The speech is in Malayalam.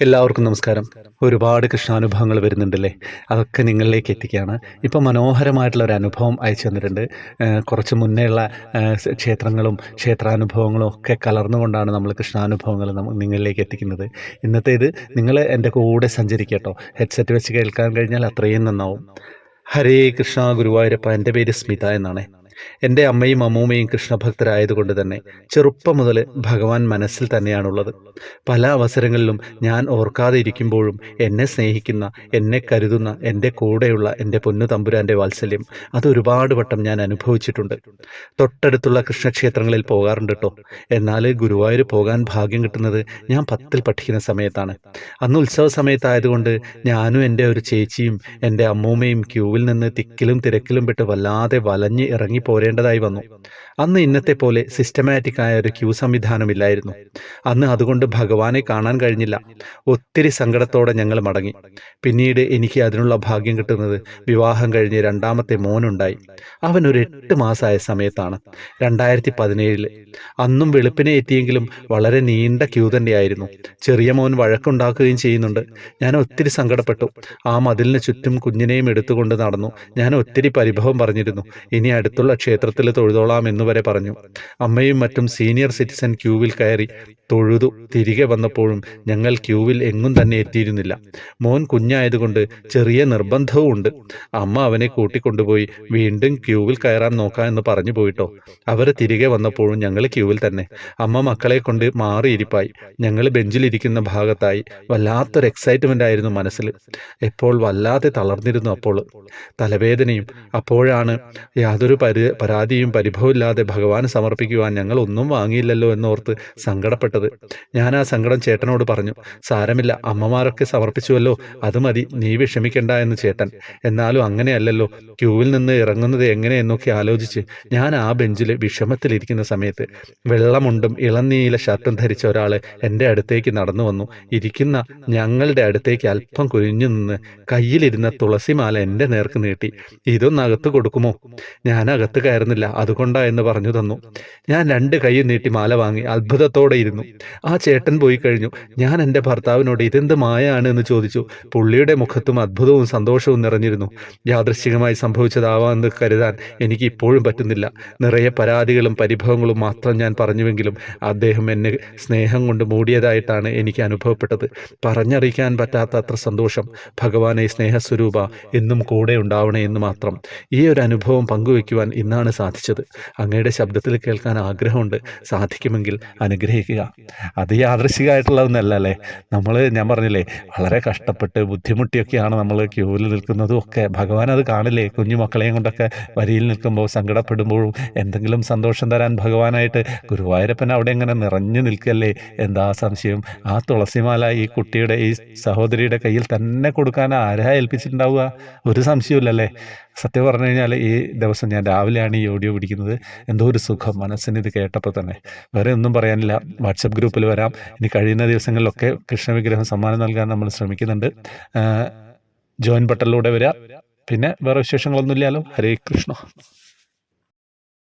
എല്ലാവർക്കും നമസ്കാരം. ഒരുപാട് കൃഷ്ണാനുഭവങ്ങൾ വരുന്നുണ്ടല്ലേ? അതൊക്കെ നിങ്ങളിലേക്ക് എത്തിക്കുകയാണ്. ഇപ്പോൾ മനോഹരമായിട്ടുള്ള ഒരു അനുഭവം അയച്ചു തന്നിട്ടുണ്ട്. കുറച്ച് മുന്നേ ഉള്ള ക്ഷേത്രങ്ങളും ക്ഷേത്രാനുഭവങ്ങളും ഒക്കെ കലർന്നുകൊണ്ടാണ് നമ്മൾ കൃഷ്ണാനുഭവങ്ങൾ നിങ്ങളിലേക്ക് എത്തിക്കുന്നത്. ഇന്നത്തെ ഇത് നിങ്ങൾ എന്റെ കൂടെ സഞ്ചരിക്കട്ടോ. ഹെഡ്സെറ്റ് വെച്ച് കേൾക്കാൻ കഴിഞ്ഞാൽ അത്രയും നന്നാവും. ഹരേ കൃഷ്ണ ഗുരുവായൂരപ്പ എന്റെ പേര് സ്മിത എന്നാണ്. എന്റെ അമ്മയും അമ്മൂമ്മയും കൃഷ്ണഭക്തരായതുകൊണ്ട് തന്നെ ചെറുപ്പം മുതൽ ഭഗവാൻ മനസ്സിൽ തന്നെയാണുള്ളത്. പല അവസരങ്ങളിലും ഞാൻ ഓർക്കാതെ ഇരിക്കുമ്പോഴും എന്നെ സ്നേഹിക്കുന്ന എന്നെ കരുതുന്ന എന്റെ കൂടെയുള്ള എന്റെ പൊന്നു തമ്പുരാന്റെ വാത്സല്യം അത് ഒരുപാട് വട്ടം ഞാൻ അനുഭവിച്ചിട്ടുണ്ട്. തൊട്ടടുത്തുള്ള കൃഷ്ണക്ഷേത്രങ്ങളിൽ പോകാറുണ്ട് കേട്ടോ. എന്നാൽ ഗുരുവായൂർ പോകാൻ ഭാഗ്യം കിട്ടുന്നത് ഞാൻ പത്തിൽ പഠിക്കുന്ന സമയത്താണ്. അന്ന് ഉത്സവ സമയത്തായതുകൊണ്ട് ഞാനും എന്റെ ഒരു ചേച്ചിയും എന്റെ അമ്മൂമ്മയും ക്യൂവിൽ നിന്ന് തിക്കിലും തിരക്കിലും പെട്ട് വല്ലാതെ വലഞ്ഞ് ഇറങ്ങി പോരേണ്ടതായി വന്നു. അന്ന് ഇന്നത്തെ പോലെ സിസ്റ്റമാറ്റിക് ആയ ഒരു ക്യൂ സംവിധാനമില്ലായിരുന്നു. അന്ന് അതുകൊണ്ട് ഭഗവാനെ കാണാൻ കഴിഞ്ഞില്ല. ഒത്തിരി സങ്കടത്തോടെ ഞങ്ങൾ മടങ്ങി. പിന്നീട് എനിക്ക് അതിനുള്ള ഭാഗ്യം കിട്ടുന്നത് വിവാഹം കഴിഞ്ഞ് രണ്ടാമത്തെ മോനുണ്ടായി. അവൻ ഒരു എട്ട് മാസമായ സമയത്താണ് രണ്ടായിരത്തി പതിനേഴിൽ അന്നും വെളുപ്പിനെ എത്തിയെങ്കിലും വളരെ നീണ്ട ക്യൂ തന്നെയായിരുന്നു. ചെറിയ മോൻ വഴക്കുണ്ടാക്കുകയും ചെയ്യുന്നുണ്ട്. ഞാൻ ഒത്തിരി സങ്കടപ്പെട്ടു. ആ മതിലിന് ചുറ്റും കുഞ്ഞിനെയും എടുത്തുകൊണ്ട് നടന്നു. ഞാൻ ഒത്തിരി പരിഭവം പറഞ്ഞിരുന്നു. ഇനി അടുത്തുള്ള ക്ഷേത്രത്തിൽ തൊഴുതോളാം എന്ന് വരെ പറഞ്ഞു. അമ്മയും മറ്റും സീനിയർ സിറ്റിസൺ ക്യൂവിൽ കയറി തൊഴുതു. തിരികെ വന്നപ്പോഴും ഞങ്ങൾ ക്യൂവിൽ എങ്ങും തന്നെ എത്തിയിരുന്നില്ല. മോൻ കുഞ്ഞായതുകൊണ്ട് ചെറിയ നിർബന്ധവും ഉണ്ട്. അമ്മ അവനെ കൂട്ടിക്കൊണ്ടുപോയി വീണ്ടും ക്യൂവിൽ കയറാൻ നോക്കാം എന്ന് പറഞ്ഞു പോയിട്ടോ. അവർ തിരികെ വന്നപ്പോഴും ഞങ്ങൾ ക്യൂവിൽ തന്നെ. അമ്മ മക്കളെ കൊണ്ട് മാറിയിരിപ്പായി. ഞങ്ങൾ ബെഞ്ചിലിരിക്കുന്ന ഭാഗത്തായി. വല്ലാത്തൊരു എക്സൈറ്റ്മെന്റ് ആയിരുന്നു മനസ്സിൽ എപ്പോൾ വല്ലാതെ തളർന്നിരുന്നു അപ്പോൾ തലവേദനയും അപ്പോഴാണ് യാതൊരു പരി പരാതിയും പരിഭവമില്ലാതെ ഭഗവാന് സമർപ്പിക്കുവാൻ ഞങ്ങൾ ഒന്നും വാങ്ങിയില്ലല്ലോ എന്നോർത്ത് സങ്കടപ്പെട്ടത്. ഞാൻ ആ സങ്കടം ചേട്ടനോട് പറഞ്ഞു സാരമില്ല അമ്മമാരൊക്കെ സമർപ്പിച്ചുവല്ലോ അത് മതി നീ വിഷമിക്കണ്ട എന്ന് ചേട്ടൻ. എന്നാലും അങ്ങനെയല്ലല്ലോ ക്യൂവിൽ നിന്ന് ഇറങ്ങുന്നത് എങ്ങനെയെന്നൊക്കെ ആലോചിച്ച് ഞാൻ ആ ബെഞ്ചിൽ വിഷമത്തിലിരിക്കുന്ന സമയത്ത് വെള്ളമുണ്ടും ഇളനീല ഷർട്ടും ധരിച്ച ഒരാൾ എന്റെ അടുത്തേക്ക് നടന്നു വന്നു. ഇരിക്കുന്ന ഞങ്ങളുടെ അടുത്തേക്ക് അല്പം കുനിഞ്ഞു നിന്ന് കയ്യിലിരുന്ന തുളസിമാല എന്റെ നേർക്ക് നീട്ടി. ഇതൊന്നകത്ത് കൊടുക്കുമോ? ഞാൻ അകത്ത് കയറുന്നില്ല. അതുകൊണ്ടാ എന്ന് പറഞ്ഞു തന്നു. ഞാൻ രണ്ട് കൈയും നീട്ടി മാല വാങ്ങി അത്ഭുതത്തോടെ ഇരുന്നു. ആ ചേട്ടൻ പോയി കഴിഞ്ഞു. ഞാൻ എന്റെ ഭർത്താവിനോട് ഇതെന്ത് മായാണ് എന്ന് ചോദിച്ചു. പുള്ളിയുടെ മുഖത്തും അത്ഭുതവും സന്തോഷവും നിറഞ്ഞിരുന്നു. യാദൃശ്ചികമായി സംഭവിച്ചതാവാമെന്ന് കരുതാൻ എനിക്ക് ഇപ്പോഴും പറ്റുന്നില്ല. നിറയെ പരാതികളും പരിഭവങ്ങളും മാത്രം ഞാൻ പറഞ്ഞുവെങ്കിലും അദ്ദേഹം എന്നെ സ്നേഹം കൊണ്ട് മൂടിയതായിട്ടാണ് എനിക്ക് അനുഭവപ്പെട്ടത്. പറഞ്ഞറിയിക്കാൻ പറ്റാത്ത അത്ര സന്തോഷം. ഭഗവാനെ സ്നേഹസ്വരൂപ എന്നും കൂടെ ഉണ്ടാവണേ എന്ന് മാത്രം. ഈ ഒരു അനുഭവം പങ്കുവെക്കുവാൻ ഇന്നാണ് സാധിച്ചത്. അങ്ങയുടെ ശബ്ദത്തിൽ കേൾക്കാൻ ആഗ്രഹമുണ്ട്. സാധിക്കുമെങ്കിൽ അനുഗ്രഹിക്കുക. അത് യാദൃശികമായിട്ടുള്ളതൊന്നല്ല അല്ലേ നമ്മൾ ഞാൻ പറഞ്ഞില്ലേ വളരെ കഷ്ടപ്പെട്ട് ബുദ്ധിമുട്ടിയൊക്കെയാണ് നമ്മൾ ക്യൂവിൽ നിൽക്കുന്നതും ഒക്കെ. ഭഗവാൻ അത് കാണില്ലേ? കുഞ്ഞു മക്കളെയും കൊണ്ടൊക്കെ വരിയിൽ നിൽക്കുമ്പോൾ സങ്കടപ്പെടുമ്പോഴും എന്തെങ്കിലും സന്തോഷം തരാൻ ഭഗവാനായിട്ട് ഗുരുവായൂരപ്പൻ അവിടെ ഇങ്ങനെ നിറഞ്ഞു നിൽക്കല്ലേ? എന്താ സംശയം? ആ തുളസിമാല ഈ കുട്ടിയുടെ ഈ സഹോദരിയുടെ കയ്യിൽ തന്നെ കൊടുക്കാൻ ആരാ ഏൽപ്പിച്ചിട്ടുണ്ടാവുക? ഒരു സംശയമില്ലല്ലേ സത്യം പറഞ്ഞു കഴിഞ്ഞാൽ ഈ ദിവസം ഞാൻ രാവിലെയാണ് ഈ ഓഡിയോ പിടിക്കുന്നത്. എന്തോ ഒരു സുഖം. മനസ്സിന് ഇത് കേട്ടപ്പോൾ തന്നെ. വേറെ ഒന്നും പറയാനില്ല. വാട്സപ്പ് ഗ്രൂപ്പിൽ വരാം. ഇനി കഴിയുന്ന ദിവസങ്ങളിലൊക്കെ കൃഷ്ണവിഗ്രഹം സമ്മാനം നൽകാൻ നമ്മൾ ശ്രമിക്കുന്നുണ്ട്. ജോയിൻ ബട്ടണിലൂടെ വരിക പിന്നെ വേറെ വിശേഷങ്ങളൊന്നുമില്ലല്ലോ. ഹരേ കൃഷ്ണ.